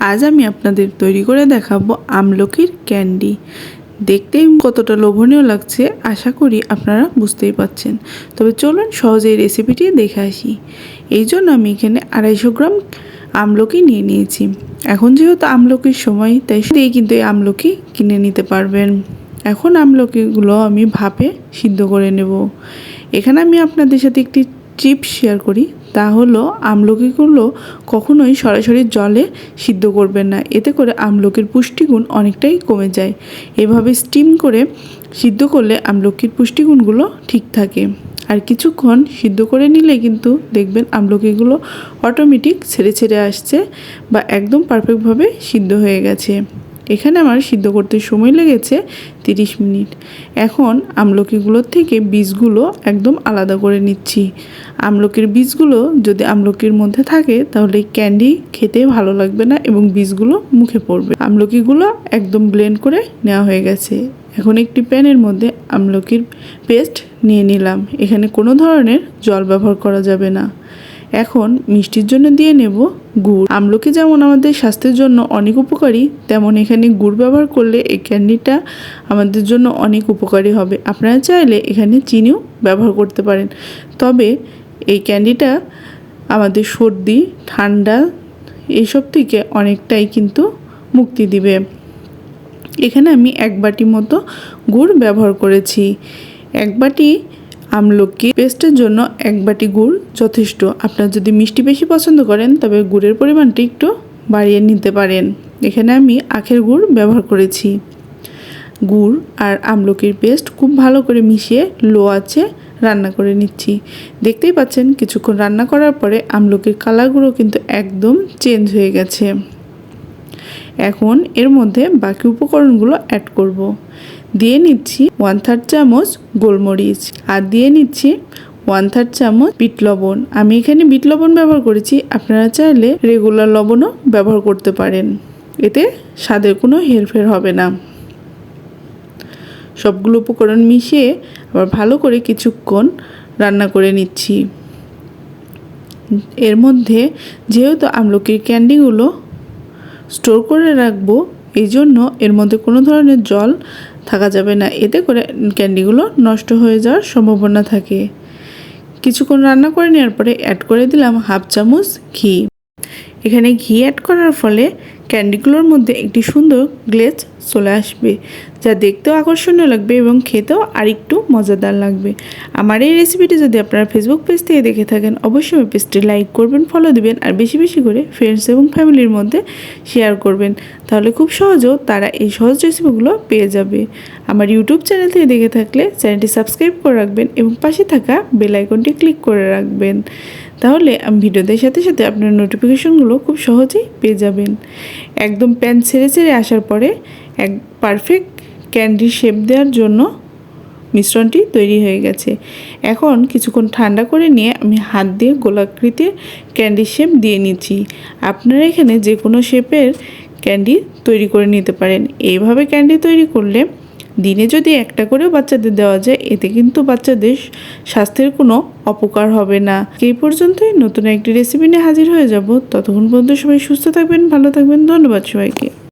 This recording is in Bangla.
আজ আমি আপনাদের তৈরি করে দেখাবো আমলকির ক্যান্ডি। দেখতেই কতটা লোভনীয় লাগছে, আশা করি আপনারা বুঝতেই পাচ্ছেন তবে চলুন সহজে এই রেসিপিটি দেখে আসি। এই জন্য আমি এখানে আড়াইশো গ্রাম আমলকি নিয়ে নিয়েছি। এখন যেহেতু আমলকির সময়, তাই দিয়ে কিন্তু এই আমলকি কিনে নিতে পারবেন। এখন আমলকিগুলো আমি ভাপে সিদ্ধ করে নেব। এখানে আমি আপনাদের সাথে একটি টিপস শেয়ার করি। তা হলো আমলকিগুলো কখনোই সরাসরি জলে সিদ্ধ করবেন না। এতে করে আমলকির পুষ্টিগুণ অনেকটাই কমে যায়। এভাবে স্টিম করে সিদ্ধ করলে আমলকির পুষ্টিগুণগুলো ঠিক থাকে। আর কিছুক্ষণ সিদ্ধ করে নিলে কিন্তু দেখবেন আমলকিগুলো অটোমেটিক ছেড়ে ছেড়ে আসছে বা একদম পারফেক্টভাবে সিদ্ধ হয়ে গেছে। এখানে আমার সিদ্ধ করতে সময় লেগেছে তিরিশ মিনিট। এখন আমলকিগুলোর থেকে বীজগুলো একদম আলাদা করে নিচ্ছি। আমলকির বীজগুলো যদি আমলকির মধ্যে থাকে, তাহলে ক্যান্ডি খেতে ভালো লাগবে না এবং বীজগুলো মুখে পড়বে। আমলকিগুলো একদম ব্লেন্ড করে নেওয়া হয়ে গেছে। এখন একটি প্যানের মধ্যে আমলকির পেস্ট নিয়ে নিলাম। এখানে কোনো ধরনের জল ব্যবহার করা যাবে না। এখন মিষ্টির জন্য দিয়ে নেব গুড়। আমলকি যেমন আমাদের স্বাস্থ্যের জন্য অনেক উপকারী, তেমন এখানে গুড় ব্যবহার করলে এই ক্যান্ডিটা আমাদের জন্য অনেক উপকারী হবে। আপনারা চাইলে এখানে চিনিও ব্যবহার করতে পারেন। তবে এই ক্যান্ডিটা আমাদের সর্দি, ঠান্ডা এইসব থেকে অনেকটাই কিন্তু মুক্তি দিবে। এখানে আমি এক বাটি মতো গুড় ব্যবহার করেছি। এক বাটি আমলকি পেস্টের জন্য এক বাটি গুড় যথেষ্ট। আপনার যদি মিষ্টি বেশি পছন্দ করেন, তবে গুড়ের পরিমাণটি একটু বাড়িয়ে নিতে পারেন। এখানে আমি আখের গুড় ব্যবহার করেছি। গুড় আর আমলকির পেস্ট খুব ভালো করে মিশিয়ে লো আছে রান্না করে নিচ্ছি। দেখতেই পাচ্ছেন, কিছুক্ষণ রান্না করার পরে আমলকির কালারগুলো কিন্তু একদম চেঞ্জ হয়ে গেছে। এখন এর মধ্যে বাকি উপকরণগুলো অ্যাড করব। দিয়ে নিচ্ছি ওয়ান থার্ড চামচ গোলমরিচ আর দিয়ে নিচ্ছি ওয়ান থার্ড চামচ বিট লবণ। আমি এখানে বিট লবণ ব্যবহার করেছি, আপনারা চাইলে রেগুলার লবণও ব্যবহার করতে পারেন। এতে স্বাদের কোনো হেরফের হবে না। সবগুলো উপকরণ মিশিয়ে আবার ভালো করে কিছুক্ষণ রান্না করে নিচ্ছি। এর মধ্যে যেহেতু আমলকির ক্যান্ডিগুলো স্টোর করে রাখব, এই জন্য এর মধ্যে কোনো ধরনের জল থাকা যাবে না। এতে করে ক্যান্ডিগুলো নষ্ট হয়ে যাওয়ার সম্ভাবনা থাকে। কিছুক্ষণ রান্না করে নেওয়ার পরে অ্যাড করে দিলাম হাফ চামচ ঘি। এখানে ঘি অ্যাড করার ফলে ক্যান্ডিগুলোর মধ্যে একটি সুন্দর গ্লেজ চলে আসবে। যা দেখতেও আকর্ষণীয় লাগবে এবং খেতেও আরেকটু মজাদার লাগবে। আমার এই রেসিপিটি যদি আপনারা ফেসবুক পেজ থেকে দেখে থাকেন, অবশ্যই আমি পেজটি লাইক করবেন ফলো দিবেন আর বেশি বেশি করে ফ্রেন্ডস এবং ফ্যামিলির মধ্যে শেয়ার করবেন। তাহলে খুব সহজেও তারা এই সহজ রেসিপিগুলো পেয়ে যাবে। আমার ইউটিউব চ্যানেল থেকে দেখে থাকলে চ্যানেলটি সাবস্ক্রাইব করে রাখবেন এবং পাশে থাকা বেল আইকনটি ক্লিক করে রাখবেন। তাহলে আমি ভিডিওদের সাথে সাথে আপনার নোটিফিকেশনগুলো খুব সহজেই পেয়ে যাবেন। একদম প্যান ছেড়ে ছেড়ে আসার পরে এক পারফেক্ট ক্যান্ডি শেপ দেওয়ার জন্য মিশ্রণটি তৈরি হয়ে গেছে। এখন কিছুক্ষণ ঠান্ডা করে নিয়ে আমি হাত দিয়ে গোলাকৃতির ক্যান্ডি শেপ দিয়ে নিচ্ছি। আপনারা এখানে যে কোনো শেপের ক্যান্ডি তৈরি করে নিতে পারেন। এইভাবে ক্যান্ডি তৈরি করলে দিনে যদি একটা করেও বাচ্চাদের দেওয়া যায়, এতে কিন্তু বাচ্চাদের স্বাস্থ্যের কোনো অপকার হবে না। এই পর্যন্তই। নতুন একটি রেসিপি নিয়ে হাজির হয়ে যাব। ততক্ষণ পর্যন্ত সবাই সুস্থ থাকবেন, ভালো থাকবেন। ধন্যবাদ সবাইকে।